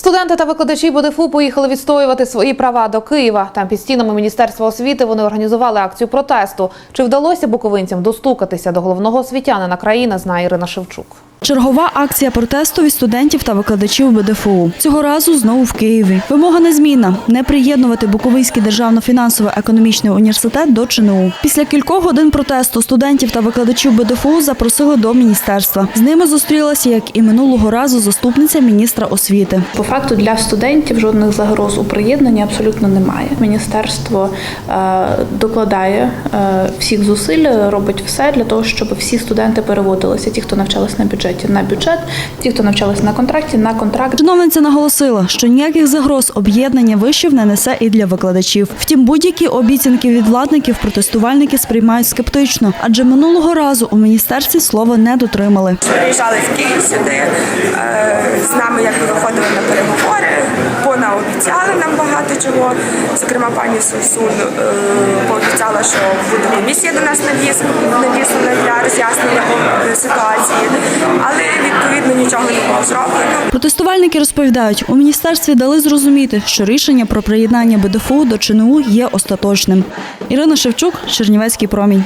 Студенти та викладачі БДФУ поїхали відстоювати свої права до Києва. Там під стінами Міністерства освіти вони організували акцію протесту. Чи вдалося буковинцям достукатися до головного освітянина країни, знає Ірина Шевчук. Чергова акція протесту від студентів та викладачів БДФУ. Цього разу знову в Києві. Вимога незмінна – не приєднувати Буковинський державно-фінансово-економічний університет до ЧНУ. Після кількох годин протесту студентів та викладачів БДФУ запросили до міністерства. З ними зустрілася, як і минулого разу, заступниця міністра освіти. По факту для студентів жодних загроз у приєднанні абсолютно немає. Міністерство е, докладає е, всіх зусиль, робить все для того, щоб всі студенти переводилися. Ті, хто навчались на бюджеті, на бюджет, ті, хто навчались на контракті, на контракт. Чиновниця наголосила, що ніяких загроз об'єднання вишів не несе і для викладачів. Втім, будь-які обіцянки від владників протестувальники сприймають скептично, адже минулого разу у міністерстві слова не дотримали. Приїжджали в Київ сюди, е, з нами якби виходили на переговори, понаобіцяли нам багато чого. Зокрема, пані Сусун е, пообіцяла, що буде комісія до нас навіс- навіслана для роз'яснення е, ситуації, зроблено. Протестувальники розповідають, у міністерстві дали зрозуміти, що рішення про приєднання БДФУ до ЧНУ є остаточним. Ірина Шевчук, Чернівецький промінь.